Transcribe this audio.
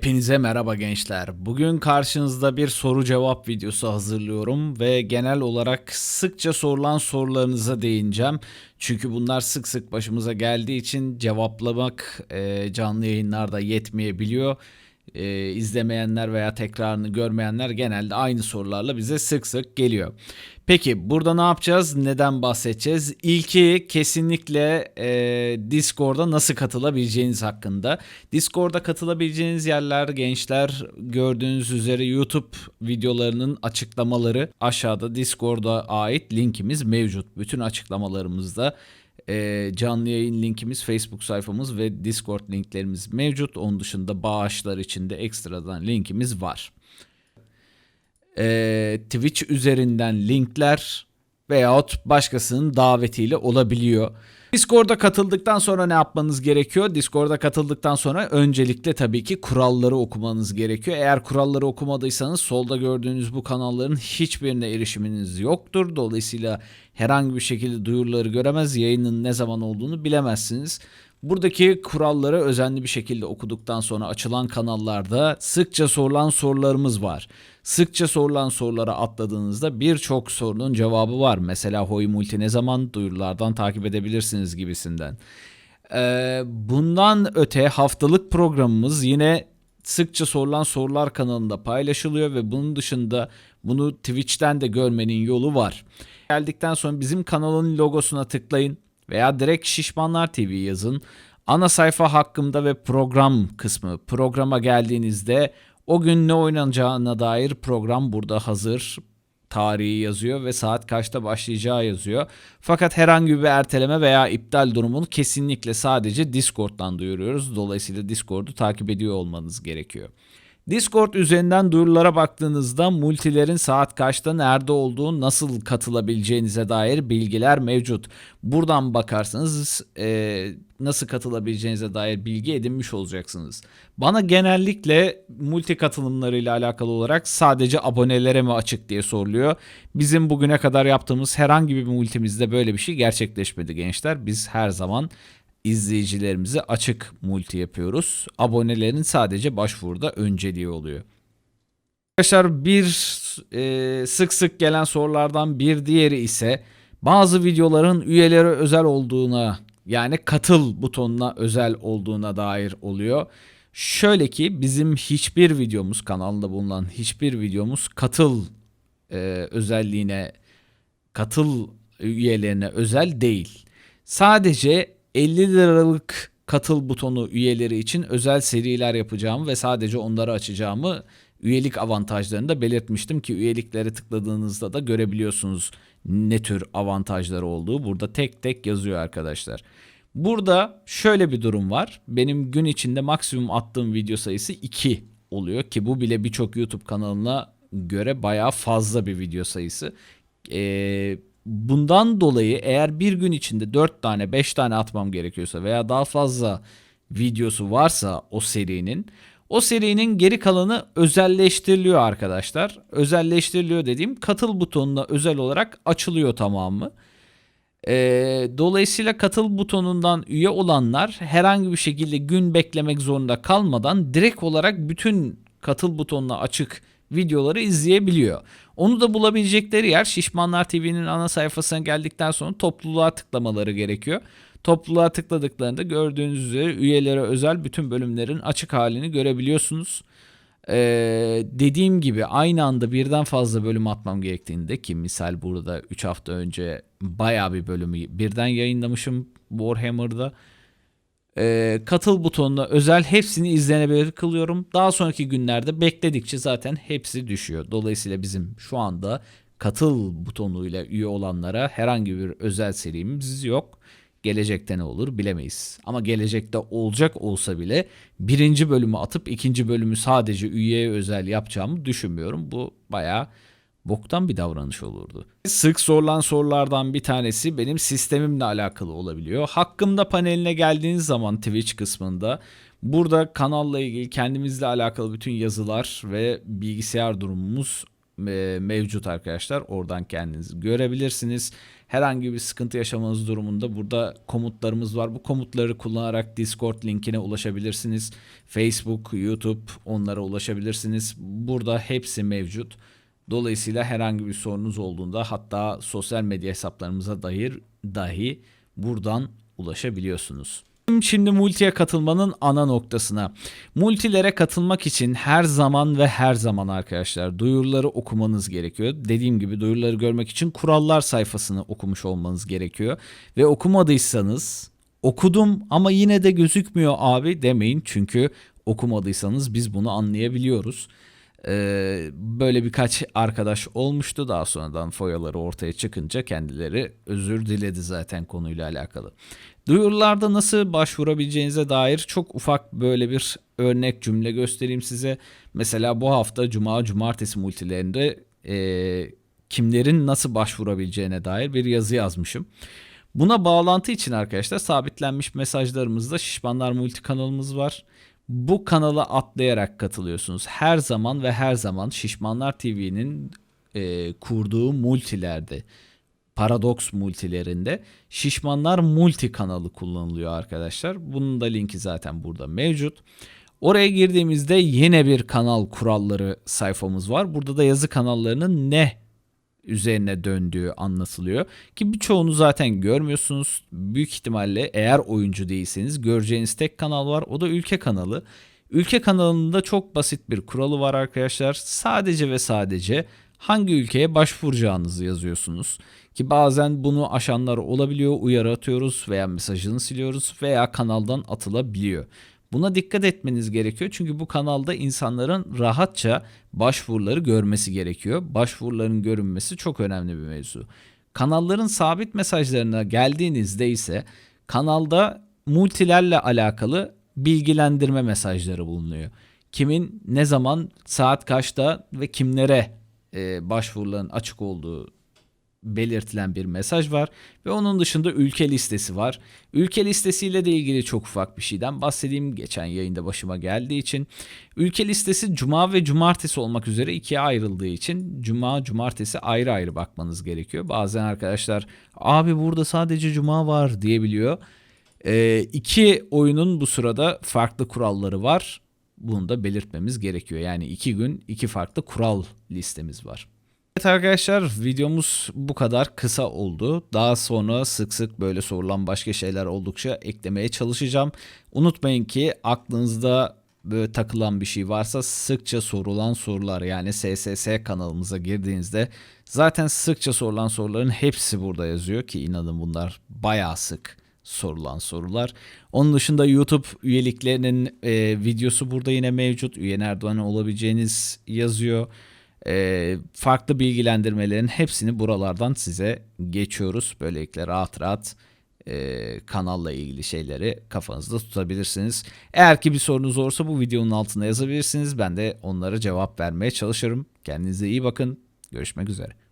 Hepinize merhaba gençler. Bugün karşınızda bir soru cevap videosu hazırlıyorum ve genel olarak sıkça sorulan sorularınıza değineceğim. Çünkü bunlar sık sık başımıza geldiği için cevaplamak canlı yayınlarda yetmeyebiliyor. E, izlemeyenler veya tekrarını görmeyenler genelde aynı sorularla bize sık sık geliyor. Peki burada ne yapacağız? Neden bahsedeceğiz? İlki kesinlikle e, Discord'a nasıl katılabileceğiniz hakkında. Discord'a katılabileceğiniz yerler gençler gördüğünüz üzere YouTube videolarının açıklamaları aşağıda Discord'a ait linkimiz mevcut. Bütün açıklamalarımızda e, canlı yayın linkimiz, Facebook sayfamız ve Discord linklerimiz mevcut. Onun dışında bağışlar için de ekstradan linkimiz var e, Twitch üzerinden linkler veyahut başkasının davetiyle olabiliyor. Discord'a katıldıktan sonra ne yapmanız gerekiyor? Discord'a katıldıktan sonra öncelikle tabii ki kuralları okumanız gerekiyor. Eğer kuralları okumadıysanız solda gördüğünüz bu kanalların hiçbirine erişiminiz yoktur. Dolayısıyla herhangi bir şekilde duyuruları göremez, yayının ne zaman olduğunu bilemezsiniz. Buradaki kuralları özenli bir şekilde okuduktan sonra açılan kanallarda sıkça sorulan sorularımız var. Sıkça sorulan sorulara atladığınızda birçok sorunun cevabı var. Mesela Hoy Multi ne zaman duyurulardan takip edebilirsiniz gibisinden. Ee, bundan öte haftalık programımız yine sıkça sorulan sorular kanalında paylaşılıyor ve bunun dışında bunu Twitch'ten de görmenin yolu var. Geldikten sonra bizim kanalın logosuna tıklayın veya direkt Şişmanlar TV yazın. Ana sayfa hakkında ve program kısmı programa geldiğinizde o gün ne oynanacağına dair program burada hazır. Tarihi yazıyor ve saat kaçta başlayacağı yazıyor. Fakat herhangi bir erteleme veya iptal durumunu kesinlikle sadece Discord'dan duyuruyoruz. Dolayısıyla Discord'u takip ediyor olmanız gerekiyor. Discord üzerinden duyurulara baktığınızda multilerin saat kaçta nerede olduğu, nasıl katılabileceğinize dair bilgiler mevcut. Buradan bakarsanız e, nasıl katılabileceğinize dair bilgi edinmiş olacaksınız. Bana genellikle multi katılımlarıyla alakalı olarak sadece abonelere mi açık diye soruluyor. Bizim bugüne kadar yaptığımız herhangi bir multimizde böyle bir şey gerçekleşmedi gençler. Biz her zaman izleyicilerimize açık multi yapıyoruz. Abonelerin sadece başvuruda önceliği oluyor. Arkadaşlar bir e, sık sık gelen sorulardan bir diğeri ise bazı videoların üyelere özel olduğuna yani katıl butonuna özel olduğuna dair oluyor. Şöyle ki bizim hiçbir videomuz kanalda bulunan hiçbir videomuz katıl e, özelliğine katıl üyelerine özel değil. Sadece 50 liralık katıl butonu üyeleri için özel seriler yapacağımı ve sadece onları açacağımı üyelik avantajlarını da belirtmiştim ki üyeliklere tıkladığınızda da görebiliyorsunuz ne tür avantajları olduğu. Burada tek tek yazıyor arkadaşlar. Burada şöyle bir durum var. Benim gün içinde maksimum attığım video sayısı 2 oluyor ki bu bile birçok YouTube kanalına göre bayağı fazla bir video sayısı. Ee, bundan dolayı eğer bir gün içinde 4 tane 5 tane atmam gerekiyorsa veya daha fazla videosu varsa o serinin o serinin geri kalanı özelleştiriliyor arkadaşlar. Özelleştiriliyor dediğim katıl butonuna özel olarak açılıyor tamamı. Ee, dolayısıyla katıl butonundan üye olanlar herhangi bir şekilde gün beklemek zorunda kalmadan direkt olarak bütün katıl butonuna açık videoları izleyebiliyor. Onu da bulabilecekleri yer Şişmanlar TV'nin ana sayfasına geldikten sonra topluluğa tıklamaları gerekiyor. Topluluğa tıkladıklarında gördüğünüz üzere üyelere özel bütün bölümlerin açık halini görebiliyorsunuz. Ee, dediğim gibi aynı anda birden fazla bölüm atmam gerektiğinde ki misal burada 3 hafta önce baya bir bölümü birden yayınlamışım Warhammer'da. Ee, katıl butonuna özel hepsini izlenebilir kılıyorum. Daha sonraki günlerde bekledikçe zaten hepsi düşüyor. Dolayısıyla bizim şu anda katıl butonuyla üye olanlara herhangi bir özel serimiz yok. Gelecekte ne olur bilemeyiz. Ama gelecekte olacak olsa bile birinci bölümü atıp ikinci bölümü sadece üyeye özel yapacağımı düşünmüyorum. Bu bayağı boktan bir davranış olurdu. Sık sorulan sorulardan bir tanesi benim sistemimle alakalı olabiliyor. Hakkımda paneline geldiğiniz zaman Twitch kısmında burada kanalla ilgili kendimizle alakalı bütün yazılar ve bilgisayar durumumuz e, mevcut arkadaşlar. Oradan kendiniz görebilirsiniz. Herhangi bir sıkıntı yaşamanız durumunda burada komutlarımız var. Bu komutları kullanarak Discord linkine ulaşabilirsiniz. Facebook, YouTube onlara ulaşabilirsiniz. Burada hepsi mevcut. Dolayısıyla herhangi bir sorunuz olduğunda hatta sosyal medya hesaplarımıza dair dahi buradan ulaşabiliyorsunuz. Şimdi multiye katılmanın ana noktasına. Multilere katılmak için her zaman ve her zaman arkadaşlar duyuruları okumanız gerekiyor. Dediğim gibi duyuruları görmek için kurallar sayfasını okumuş olmanız gerekiyor. Ve okumadıysanız okudum ama yine de gözükmüyor abi demeyin. Çünkü okumadıysanız biz bunu anlayabiliyoruz. Ee, böyle birkaç arkadaş olmuştu daha sonradan foyaları ortaya çıkınca kendileri özür diledi zaten konuyla alakalı. Duyurularda nasıl başvurabileceğinize dair çok ufak böyle bir örnek cümle göstereyim size. Mesela bu hafta cuma cumartesi multilerinde e, kimlerin nasıl başvurabileceğine dair bir yazı yazmışım. Buna bağlantı için arkadaşlar sabitlenmiş mesajlarımızda Şişmanlar Multi kanalımız var. Bu kanala atlayarak katılıyorsunuz. Her zaman ve her zaman Şişmanlar TV'nin e, kurduğu multilerde, Paradox multilerinde Şişmanlar Multi kanalı kullanılıyor arkadaşlar. Bunun da linki zaten burada mevcut. Oraya girdiğimizde yine bir kanal kuralları sayfamız var. Burada da yazı kanallarının ne üzerine döndüğü anlatılıyor. Ki birçoğunu zaten görmüyorsunuz. Büyük ihtimalle eğer oyuncu değilseniz göreceğiniz tek kanal var. O da ülke kanalı. Ülke kanalında çok basit bir kuralı var arkadaşlar. Sadece ve sadece hangi ülkeye başvuracağınızı yazıyorsunuz. Ki bazen bunu aşanlar olabiliyor. Uyarı atıyoruz veya mesajını siliyoruz veya kanaldan atılabiliyor. Buna dikkat etmeniz gerekiyor çünkü bu kanalda insanların rahatça başvuruları görmesi gerekiyor. Başvuruların görünmesi çok önemli bir mevzu. Kanalların sabit mesajlarına geldiğinizde ise kanalda multilerle alakalı bilgilendirme mesajları bulunuyor. Kimin ne zaman saat kaçta ve kimlere e, başvuruların açık olduğu belirtilen bir mesaj var ve onun dışında ülke listesi var. Ülke listesiyle de ilgili çok ufak bir şeyden bahsedeyim. Geçen yayında başıma geldiği için ülke listesi cuma ve cumartesi olmak üzere ikiye ayrıldığı için cuma cumartesi ayrı ayrı bakmanız gerekiyor. Bazen arkadaşlar abi burada sadece cuma var diyebiliyor. Ee, iki oyunun bu sırada farklı kuralları var. Bunu da belirtmemiz gerekiyor. Yani iki gün iki farklı kural listemiz var. Evet arkadaşlar videomuz bu kadar kısa oldu. Daha sonra sık sık böyle sorulan başka şeyler oldukça eklemeye çalışacağım. Unutmayın ki aklınızda böyle takılan bir şey varsa sıkça sorulan sorular yani SSS kanalımıza girdiğinizde zaten sıkça sorulan soruların hepsi burada yazıyor ki inanın bunlar bayağı sık sorulan sorular. Onun dışında YouTube üyeliklerinin e, videosu burada yine mevcut. Üye nereden olabileceğiniz yazıyor. E, farklı bilgilendirmelerin hepsini buralardan size geçiyoruz. Böylelikle rahat rahat e, kanalla ilgili şeyleri kafanızda tutabilirsiniz. Eğer ki bir sorunuz olursa bu videonun altına yazabilirsiniz. Ben de onlara cevap vermeye çalışırım. Kendinize iyi bakın. Görüşmek üzere.